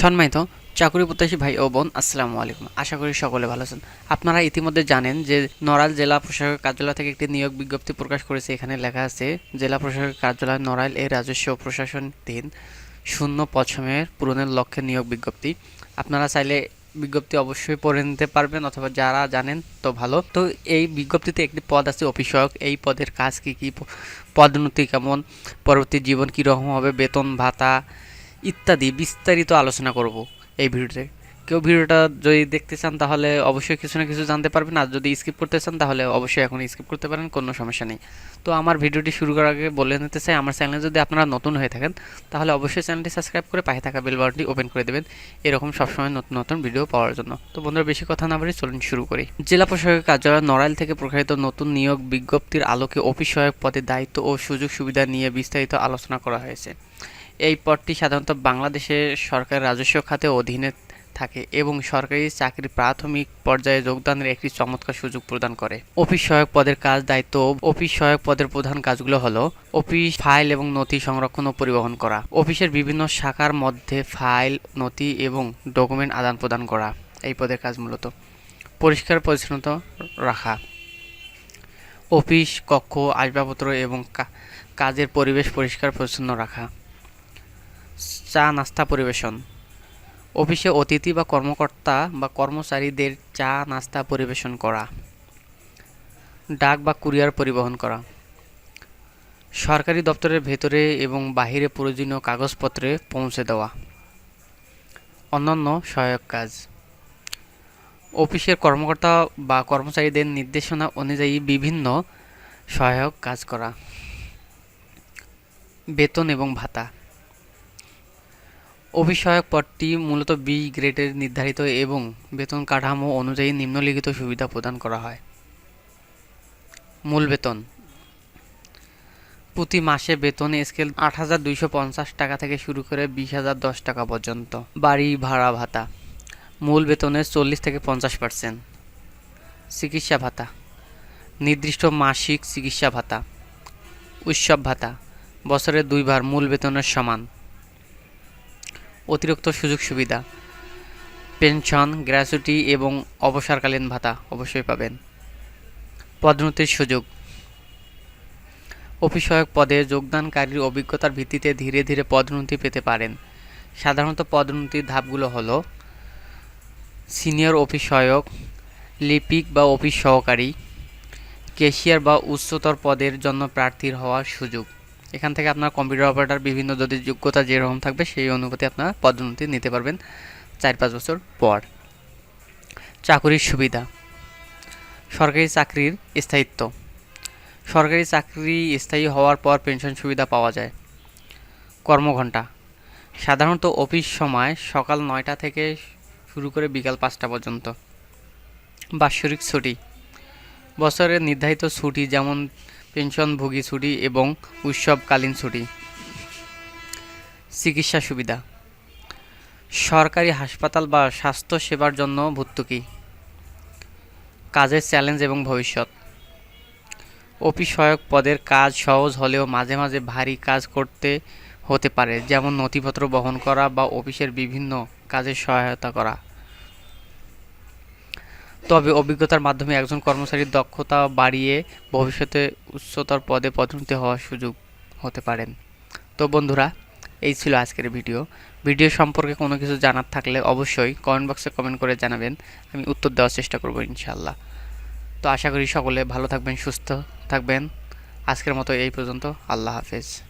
সম্মানিত চাকুরি প্রত্যাশী ভাই ও বোন, আসসালামু আলাইকুম। আশা করি সকলে ভালো আছেন। আপনারা ইতিমধ্যে জানেন যে নড়াইল জেলা প্রশাসক কার্যালয় থেকে একটি নিয়োগ বিজ্ঞপ্তি প্রকাশ করেছে। এখানে লেখা আছে, জেলা প্রশাসক কার্যালয় নড়াইল এর রাজস্ব প্রশাসন দিন শূন্য পছমের পূরণের লক্ষ্যে নিয়োগ বিজ্ঞপ্তি। আপনারা চাইলে বিজ্ঞপ্তি অবশ্যই পড়ে নিতে পারবেন অথবা যারা জানেন তো ভালো। তো এই বিজ্ঞপ্তিতে একটি পদ আছে, অফিসক। এই পদের কাজ কি কি পদোন্নতি কেমন, পরবর্তী জীবন কীরকম হবে, বেতন, ভাতা ইত্যাদি বিস্তারিত আলোচনা করব এই ভিডিওতে। কেউ ভিডিওটা যদি দেখতে চান, তাহলে অবশ্যই কিছু না কিছু জানতে পারবেন। আর যদি স্কিপ করতে চান, তাহলে অবশ্যই এখন স্কিপ করতে পারেন, কোনো সমস্যা নেই। তো আমার ভিডিওটি শুরু করার আগে বলে নিতে চাই, আমার চ্যানেলে যদি আপনারা নতুন হয়ে থাকেন, তাহলে অবশ্যই চ্যানেলটি সাবস্ক্রাইব করে পাশে থাকা বেল বাটনটি ওপেন করে দেবেন। এরকম সবসময় নতুন নতুন ভিডিও পাওয়ার জন্য। তো বন্ধুরা, বেশি কথা না বলে চলুন শুরু করি। জেলা প্রশাসকের কার্যালয় নড়াইল থেকে প্রকাশিত নতুন নিয়োগ বিজ্ঞপ্তির আলোকে অফিস সহায়ক পদে দায়িত্ব ও সুযোগ সুবিধা নিয়ে বিস্তারিত আলোচনা করা হয়েছে। এই পদটি সাধারণত বাংলাদেশের সরকারের রাজস্ব খাতে অধীনে থাকে এবং সরকারি চাকরির প্রাথমিক পর্যায়ে যোগদানের একটি চমৎকার সুযোগ প্রদান করে। অফিস সহায়ক পদের কাজ দায়িত্ব অফিস সহায়ক পদের প্রধান কাজগুলো হলো অফিস, ফাইল এবং নথি সংরক্ষণ ও পরিবহন করা, অফিসের বিভিন্ন শাখার মধ্যে ফাইল, নথি এবং ডকুমেন্ট আদান প্রদান করা, এই পদের কাজ মূলত। পরিষ্কার পরিচ্ছন্নতা রাখা, অফিস, কক্ষ, আসবাবপত্র এবং কাজের পরিবেশ পরিষ্কার পরিচ্ছন্ন রাখা। চা নাস্তা পরিবেশন। অফিসে অতিথি বা কর্মকর্তা বা কর্মচারীদের চা নাস্তা পরিবেশন করা। ডাক বা কুরিয়ার পরিবহন করা। সরকারি দপ্তরের ভেতরে এবং বাহিরে প্রয়োজনীয় কাগজপত্রে পৌঁছে দেওয়া। অন্যান্য সহায়ক কাজ। অফিসের কর্মকর্তা বা কর্মচারীদের নির্দেশনা অনুযায়ী বিভিন্ন সহায়ক কাজ করা। বেতন এবং ভাতা। অভিষয়ক পদটি মূলত বি গ্রেডের নির্ধারিত এবং বেতন কাঠামো অনুযায়ী নিম্নলিখিত সুবিধা প্রদান করা হয়। মূল বেতন। প্রতি মাসে বেতন স্কেল আট হাজার দুইশো পঞ্চাশ টাকা থেকে শুরু করে বিশ হাজার দশ টাকা পর্যন্ত। বাড়ি, ভাড়া, ভাতা। মূল বেতনের চল্লিশ থেকে পঞ্চাশ পার্সেন্ট চিকিৎসা ভাতা। নির্দিষ্ট মাসিক চিকিৎসা ভাতা। উৎসব ভাতা। বছরে দুইবার মূল বেতনের সমান। অতিরিক্ত সুযোগ সুবিধা। পেনশন, গ্র্যাচুইটি এবং অবসরকালীন ভাতা অবশ্যই পাবেন। পদোন্নতির সুযোগ। অফিস সহায়ক পদে যোগদানকারীর অভিজ্ঞতার ভিত্তিতে ধীরে ধীরে পদোন্নতি পেতে পারেন। সাধারণত পদোন্নতির ধাপগুলো হলো, সিনিয়র অফিস সহায়ক লিপিক বা অফিস সহকারী, ক্যাশিয়ার বা উচ্চতর পদের জন্য প্রার্থীর হওয়ার সুযোগ। এখান থেকে আপনার কম্পিউটার অপারেটর বিভিন্ন যদি যোগ্যতা যেরকম থাকবে, সেই অনুপাতে আপনার পদোন্নতি নিতে পারবেন চার পাঁচ বছর পর। চাকুরির সুবিধা। সরকারি চাকরির স্থায়িত্ব। সরকারি চাকরি স্থায়ী হওয়ার পর পেনশন সুবিধা পাওয়া যায়। কর্মঘণ্টা। সাধারণত অফিস সময় সকাল নয়টা থেকে শুরু করে বিকাল পাঁচটা পর্যন্ত। বাৎসরিক ছুটি। বছরের নির্ধারিত ছুটি যেমন পেনশনভোগী ছুটি এবং উৎসবকালীন ছুটি। চিকিৎসা সুবিধা। সরকারি হাসপাতাল বা স্বাস্থ্য সেবার জন্য ভর্তুকি। কাজের চ্যালেঞ্জ এবং ভবিষ্যৎ। অফিস সহায়ক পদের কাজ সহজ হলেও মাঝে মাঝে ভারী কাজ করতে হতে পারে, যেমন নথিপত্র বহন করা বা অফিসের বিভিন্ন কাজে সহায়তা করা। তবে অভিজ্ঞতার মাধ্যমে একজন কর্মচারীর দক্ষতা বাড়িয়ে ভবিষ্যতে উচ্চতর পদে পদোন্নতি হওয়ার সুযোগ হতে পারেন। তো বন্ধুরা, এই ছিল আজকের ভিডিও। ভিডিও সম্পর্কে কোনো কিছু জানার থাকলে অবশ্যই কমেন্ট বক্সে কমেন্ট করে জানাবেন। আমি উত্তর দেওয়ার চেষ্টা করব ইনশাল্লাহ তো আশা করি সকলে ভালো থাকবেন, সুস্থ থাকবেন। আজকের মতো এই পর্যন্ত। আল্লাহ হাফেজ।